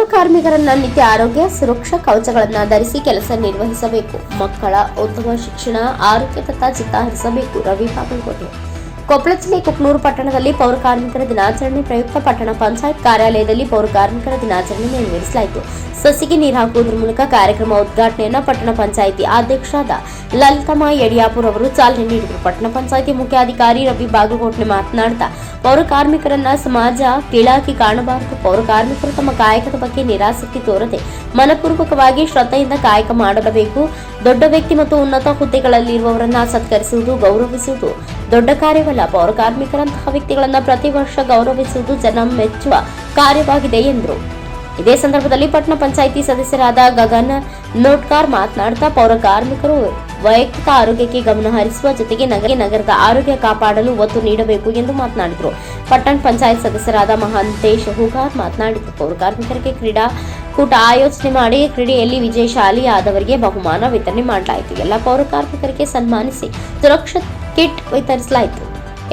ಪೌರ ಕಾರ್ಮಿಕರನ್ನ ನಿತ್ಯ ಆರೋಗ್ಯ, ಸುರಕ್ಷಾ ಕವಚಗಳನ್ನ ಧರಿಸಿ ಕೆಲಸ ನಿರ್ವಹಿಸಬೇಕು. ಮಕ್ಕಳ ಉತ್ತಮ ಶಿಕ್ಷಣ, ಆರೋಗ್ಯ ತथा ಚಿತ್ತ ಹರಿಸಬೇಕು ರವಿ ಬಾಗಲಕೋಟೆ ಕೊಪ್ಪಳ ಜಿಲ್ಲೆ ಕುಕ್ನೂರು ಪಟ್ಟಣದಲ್ಲಿ ಪೌರ ಕಾರ್ಮಿಕರ ದಿನಾಚರಣೆ ಪ್ರಯುಕ್ತ ಪಟ್ಟಣ ಪಂಚಾಯತ್ ಕಾರ್ಯಾಲಯದಲ್ಲಿ ಪೌರ ಕಾರ್ಮಿಕರ ದಿನಾಚರಣೆ ನೆರವೇರಿಸಲಾಯಿತು. ಸಸಿಗೆ ನೀರು ಹಾಕುವುದರ ಮೂಲಕ ಕಾರ್ಯಕ್ರಮ ಉದ್ಘಾಟನೆಯನ್ನು ಪಟ್ಟಣ ಪಂಚಾಯಿತಿ ಅಧ್ಯಕ್ಷರಾದ ಲಲಿತಮ್ಮ ಯಡಿಯಾಪುರ್ ಅವರು ಚಾಲನೆ ನೀಡಿದರು. ಪಟ್ಟಣ ಪಂಚಾಯಿತಿ ಮುಖ್ಯಾಧಿಕಾರಿ ರವಿ ಬಾಗಲಕೋಟೆ ಮಾತನಾಡ್ತಾ, ಪೌರ ಕಾರ್ಮಿಕರನ್ನ ಸಮಾಜ ಕೀಳಾಗಿ ಕಾಣಬಾರದು. ಪೌರ ಕಾರ್ಮಿಕರು ತಮ್ಮ ಕಾಯಕದ ಬಗ್ಗೆ ನಿರಾಸಕ್ತಿ ತೋರದೆ, ಮನಪೂರ್ವಕವಾಗಿ ಶ್ರದ್ಧೆಯಿಂದ ಕಾಯಕ ಮಾಡಬೇಕು ದೊಡ್ಡ ವ್ಯಕ್ತಿ ಮತ್ತು ಉನ್ನತ ಹುದ್ದೆಗಳಲ್ಲಿರುವವರನ್ನ ಸತ್ಕರಿಸುವುದು, ಗೌರವಿಸುವುದು, ದೊಡ್ಡ ಕಾರ್ಯವಲ್ಲ. ಪೌರ ಕಾರ್ಮಿಕರಂತಹ ವ್ಯಕ್ತಿಗಳನ್ನ ಪ್ರತಿ ವರ್ಷ ಗೌರವಿಸುವುದು ಜನ ಮೆಚ್ಚುವ ಕಾರ್ಯವಾಗಿದೆ ಎಂದರು. ಇದೇ ಸಂದರ್ಭದಲ್ಲಿ ಪಟ್ಟಣ ಪಂಚಾಯಿತಿ ಸದಸ್ಯರಾದ ಗಗನ್ ನೋಟ್ಕಾರ್ ಮಾತನಾಡ್ತಾ, ಪೌರ ಕಾರ್ಮಿಕರು ವೈಯಕ್ತಿಕ ಆರೋಗ್ಯಕ್ಕೆ ಗಮನ ಹರಿಸುವ ಜೊತೆಗೆ ನಗರ ನಗರದ ಆರೋಗ್ಯ ಕಾಪಾಡಲು ಒತ್ತು ನೀಡಬೇಕು ಎಂದು ಮಾತನಾಡಿದರು. ಪಟ್ಟಣ ಪಂಚಾಯತ್ ಸದಸ್ಯರಾದ ಮಹಾಂತೇಶ್ ಹೂಗಾರ್ ಮಾತನಾಡಿದರು. ಪೌರ ಕಾರ್ಮಿಕರಿಗೆ ಕ್ರೀಡಾ ಕೂಟ ಆಯೋಜನೆ ಮಾಡಿ ಕ್ರೀಡೆಯಲ್ಲಿ ವಿಜಯಶಾಲಿಯಾದವರಿಗೆ ಬಹುಮಾನ ವಿತರಣೆ ಮಾಡಲಾಯಿತು. ಎಲ್ಲ ಪೌರ ಕಾರ್ಮಿಕರಿಗೆ ಸನ್ಮಾನಿಸಿ ಸುರಕ್ಷಾ ಕಿಟ್ ವಿತರಿಸಲಾಯಿತು.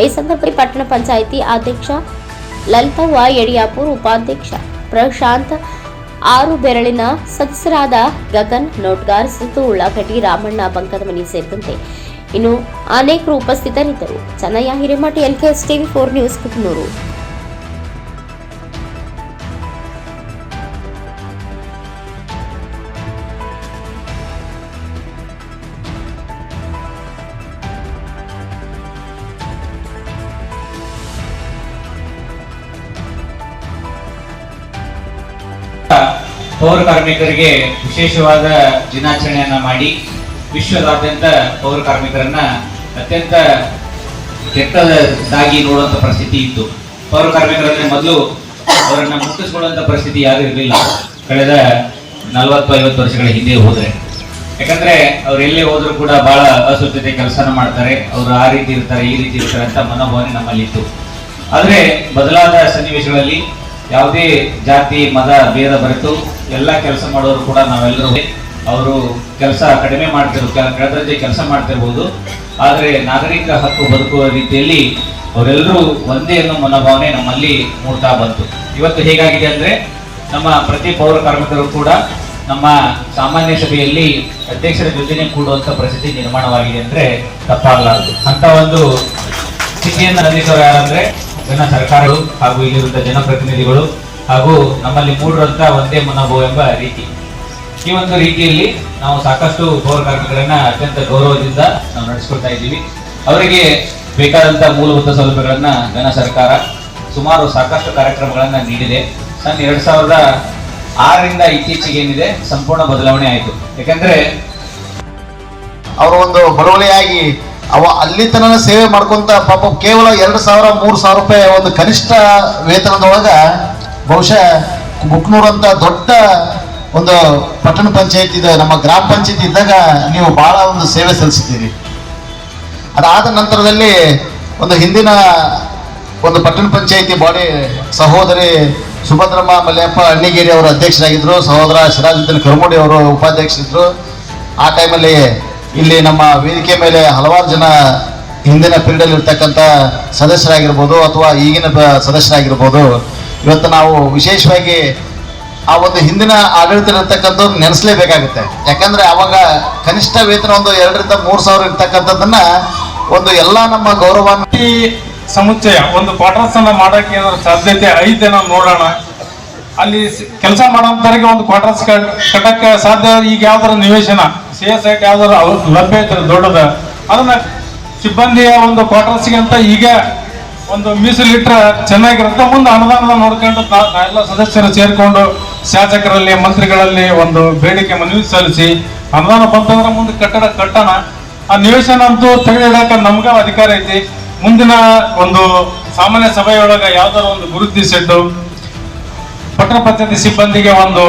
ಈ ಸಂದರ್ಭದಲ್ಲಿ ಪಟ್ಟಣ ಪಂಚಾಯಿತಿ ಅಧ್ಯಕ್ಷ ಲಲಿತವ್ವ ಯಡಿಯಾಪುರ್ ಉಪಾಧ್ಯಕ್ಷ ಪ್ರಶಾಂತ್, ಆರು ಬೆರಳಿನ ಸದಸ್ಯರಾದ ಗಗನ್, ನೋಟ್ಗಾರ್ ಸಿದ್ದು ಉಳ್ಳಾಗಡ್ಡಿ ರಾಮಣ್ಣ ಬಂಕದಮನಿ ಸೇರಿದಂತೆ ಇನ್ನು ಅನೇಕರು ಉಪಸ್ಥಿತರಿದ್ದರು. Chennaiah, Hiremath LKS TV, four news, Kuknoor. ಪೌರ ಕಾರ್ಮಿಕರಿಗೆ ವಿಶೇಷವಾದ ದಿನಾಚರಣೆಯನ್ನು ಮಾಡಿ ವಿಶ್ವದಾದ್ಯಂತ ಪೌರ ಕಾರ್ಮಿಕರನ್ನ ಅತ್ಯಂತ ಕೆಟ್ಟದಾಗಿ ನೋಡುವಂಥ ಪರಿಸ್ಥಿತಿ ಇತ್ತು. ಪೌರ ಕಾರ್ಮಿಕರಂದ್ರೆ ಮೊದಲು ಅವರನ್ನ ಮುಟ್ಟಿಸ್ಕೊಳ್ಳುವಂಥ ಪರಿಸ್ಥಿತಿ ಯಾರು ಇರಲಿಲ್ಲ. ಕಳೆದ ನಲವತ್ತು ಐವತ್ತು ವರ್ಷಗಳ ಹಿಂದೆ ಹೋದ್ರೆ. ಯಾಕಂದ್ರೆ ಅವ್ರು ಎಲ್ಲೇ ಹೋದ್ರು ಕೂಡ ಬಹಳ ಅಸ್ವಚ್ಛತೆ ಕೆಲಸನ ಮಾಡ್ತಾರೆ. ಅವರು ಆ ರೀತಿ ಇರ್ತಾರೆ, ಈ ರೀತಿ ಇರ್ತಾರೆ ಅಂತ ಮನೋಭಾವನೆ ನಮ್ಮಲ್ಲಿತ್ತು. ಆದರೆ ಬದಲಾದ ಸನ್ನಿವೇಶಗಳಲ್ಲಿ ಯಾವುದೇ ಜಾತಿ, ಮತ, ಭೇದ ಬರೆತು ಎಲ್ಲ ಕೆಲಸ ಮಾಡೋರು ಕೂಡ ನಾವೆಲ್ಲರೂ ಅವರು ಕೆಲಸ ಕಡಿಮೆ ಮಾಡ್ತಿರೋ ಕೆಳದರ್ಜೆ ಕೆಲಸ ಮಾಡ್ತಿರ್ಬೋದು. ಆದರೆ ನಾಗರಿಕ ಹಕ್ಕು ಬದುಕುವ ರೀತಿಯಲ್ಲಿ ಅವರೆಲ್ಲರೂ ಒಂದೇ ಅನ್ನೋ ಮನೋಭಾವನೆ ನಮ್ಮಲ್ಲಿ ಮೂಡ್ತಾ ಬಂತು. ಇವತ್ತು ಹೇಗಾಗಿದೆ ಅಂದ್ರೆ ನಮ್ಮ ಪ್ರತಿ ಪೌರ ಕಾರ್ಮಿಕರು ಕೂಡ ನಮ್ಮ ಸಾಮಾನ್ಯ ಸಭೆಯಲ್ಲಿ ಅಧ್ಯಕ್ಷರ ಜೊತೆನೆ ಕೂಡುವಂಥ ಪರಿಸ್ಥಿತಿ ನಿರ್ಮಾಣವಾಗಿದೆ ಅಂದ್ರೆ ತಪ್ಪಾಗಲಾರದು. ಅಂತ ಒಂದು ಸ್ಥಿತಿಯನ್ನು ಅಂದಿಸೋರು ಯಾರಂದ್ರೆ ಜನ ಸರ್ಕಾರಗಳು ಹಾಗೂ ಇಲ್ಲಿರುವಂತಹ ಜನಪ್ರತಿನಿಧಿಗಳು ಹಾಗೂ ನಮ್ಮಲ್ಲಿ ಮೂಡಿರುವಂತ ಒಂದೇ ಮನೋಭಾವ ಎಂಬ ರೀತಿ. ಈ ಒಂದು ರೀತಿಯಲ್ಲಿ ನಾವು ಸಾಕಷ್ಟು ಪೌರ ಕಾರ್ಮಿಕರನ್ನ ಅತ್ಯಂತ ಗೌರವದಿಂದ ನಾವು ನಡೆಸ್ಕೊಳ್ತಾ ಇದ್ದೀವಿ. ಅವರಿಗೆ ಬೇಕಾದಂತ ಮೂಲಭೂತ ಸೌಲಭ್ಯಗಳನ್ನ ಘನ ಸರ್ಕಾರ ಸುಮಾರು ಸಾಕಷ್ಟು ಕಾರ್ಯಕ್ರಮಗಳನ್ನ ನೀಡಿದೆ. ಸನ್ ಎರಡ್ ಸಾವಿರದ ಆರರಿಂದ ಇತ್ತೀಚೆಗೆ ಏನಿದೆ, ಸಂಪೂರ್ಣ ಬದಲಾವಣೆ ಆಯಿತು. ಯಾಕಂದ್ರೆ ಅವರ ಒಂದು ಬಳುವಳಿಯಾಗಿ ಅವ ಅಲ್ಲಿ ತನನ ಸೇವೆ ಮಾಡ್ಕೊಂತ ಪಾಪ ಕೇವಲ ಎರಡು ಸಾವಿರ, ಮೂರು ಸಾವಿರ ರೂಪಾಯಿ ಒಂದು ಕನಿಷ್ಠ ವೇತನದೊಳಗ ಬಹುಶಃ ಮುಕ್ನೂರು ದೊಡ್ಡ ಒಂದು ಪಟ್ಟಣ ಪಂಚಾಯತ್ ಇದೆ, ನಮ್ಮ ಗ್ರಾಮ ಪಂಚಾಯತ್ ಇದ್ದಾಗ ನೀವು ಬಹಳ ಒಂದು ಸೇವೆ ಸಲ್ಲಿಸಿದ್ದೀರಿ. ಅದಾದ ನಂತರದಲ್ಲಿ ಒಂದು ಹಿಂದಿನ ಒಂದು ಪಟ್ಟಣ ಪಂಚಾಯತಿ ಬಾಡಿ ಸಹೋದರಿ ಸುಭದ್ರಮ್ಮ ಮಲ್ಯಪ್ಪ ಅಣ್ಣಿಗೇರಿ ಅವರು ಅಧ್ಯಕ್ಷರಾಗಿದ್ದರು ಸಹೋದರ ಸಿರಾಜುದ್ದೀನ್ ಕರ್ಮೋಡಿ ಅವರು ಉಪಾಧ್ಯಕ್ಷರಿದ್ದರು ಆ ಟೈಮಲ್ಲಿ ಇಲ್ಲಿ ನಮ್ಮ ವೇದಿಕೆ ಮೇಲೆ ಹಲವಾರು ಜನ ಹಿಂದಿನ ಪೀರಿಯಡಲ್ಲಿ ಇರ್ತಕ್ಕಂಥ ಸದಸ್ಯರಾಗಿರ್ಬೋದು ಅಥವಾ ಈಗಿನ ಸದಸ್ಯರಾಗಿರ್ಬೋದು. ಇವತ್ತು ನಾವು ವಿಶೇಷವಾಗಿ ಆ ಒಂದು ಹಿಂದಿನ ಆಡಳಿತ ಇರತಕ್ಕಂಥದ್ದು ನೆನೆಸಲೇಬೇಕಾಗುತ್ತೆ. ಯಾಕಂದ್ರೆ ಅವಾಗ ಕನಿಷ್ಠ ವೇತನ ಒಂದು ಎರಡರಿಂದ ಮೂರು ಸಾವಿರ ಇರ್ತಕ್ಕಂಥದ್ದನ್ನ ಒಂದು ಎಲ್ಲ ನಮ್ಮ ಗೌರವ ಸಮುಚ್ಚಯ, ಒಂದು ಕ್ವಾರ್ಟರ್ಸ್ ಅನ್ನ ಮಾಡಕ್ಕೆ ಏನಾದ್ರು ಸಾಧ್ಯತೆ ಐತೆನೋ ನೋಡೋಣ. ಅಲ್ಲಿ ಕೆಲಸ ಮಾಡೋಂಥವ್ರಿಗೆ ಒಂದು ಕ್ವಾರ್ಟರ್ಸ್ ಕಟ್ಟಕ್ಕೆ ಸಾಧ್ಯ ಈಗ ಯಾವ್ದಾರ ನಿವೇಶನ? ಸಿ ಎಸ್ ಐಟ್ ಯಾವ್ದಾರ ಲಭ್ಯ ಐತ್ರಿ, ದೊಡ್ಡದ. ಅದನ್ನ ಸಿಬ್ಬಂದಿಯ ಒಂದು ಕ್ವಾರ್ಟರ್ಸ್ಗೆ ಅಂತ ಈಗ ಒಂದು ಮೀಸಲಿಟ್ರೆ ಚೆನ್ನಾಗಿರುತ್ತೆ. ಮುಂದೆ ಅನುದಾನದ ನೋಡ್ಕೊಂಡು ಎಲ್ಲ ಸದಸ್ಯರು ಸೇರ್ಕೊಂಡು ಶಾಸಕರಲ್ಲಿ, ಮಂತ್ರಿಗಳಲ್ಲಿ ಒಂದು ಬೇಡಿಕೆ ಮನವಿ ಸಲ್ಲಿಸಿ ಅನುದಾನ ಬಂತಂದ್ರೆ ಮುಂದೆ ಕಟ್ಟಡ ಕಟ್ಟಣ. ಆ ನಿವೇಶನ ಅಂತೂ ತೆಗೆದಿಡಕ ನಮ್ಗ ಅಧಿಕಾರ ಐತಿ. ಮುಂದಿನ ಒಂದು ಸಾಮಾನ್ಯ ಸಭೆಯೊಳಗ ಯಾವ್ದಾರ ಒಂದು ಗುರುತಿಸಿದ್ದು ಪಟ್ಟಣ ಪಂಚಾಯತಿ ಸಿಬ್ಬಂದಿಗೆ ಒಂದು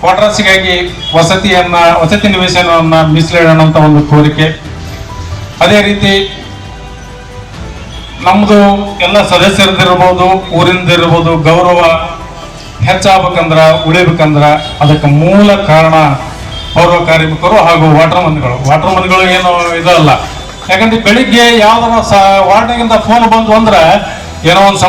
ಕ್ವಾರ್ಟರ್ಸ್ಗಾಗಿ ವಸತಿಯನ್ನ, ವಸತಿ ನಿವೇಶನವನ್ನ ಮೀಸಲಿಡೋಣ ಅಂತ ಒಂದು ಕೋರಿಕೆ. ಅದೇ ರೀತಿ ನಮ್ದು ಎಲ್ಲ ಸದಸ್ಯರದಿರ್ಬೋದು ಊರಿಂದಿರ್ಬೋದು ಗೌರವ ಹೆಚ್ಚಾಗಬೇಕಂದ್ರ, ಉಳಿಬೇಕಂದ್ರ ಅದಕ್ಕೆ ಮೂಲ ಕಾರಣ ಪೌರ ಕಾರ್ಮಿಕರು ಹಾಗೂ ವಾಟರ್ ಮನ್ಗಳು ವಾಟರ್ ಮನ್ಗಳು ಏನು ಇದಲ್ಲ. ಯಾಕಂದ್ರೆ ಬೆಳಿಗ್ಗೆ ಯಾವ್ದಾರ ಸ ವಾರ್ಡ್ನಾಗಿಂದ ಫೋನ್ ಬಂತು ಅಂದ್ರೆ ಏನೋ ಒಂದು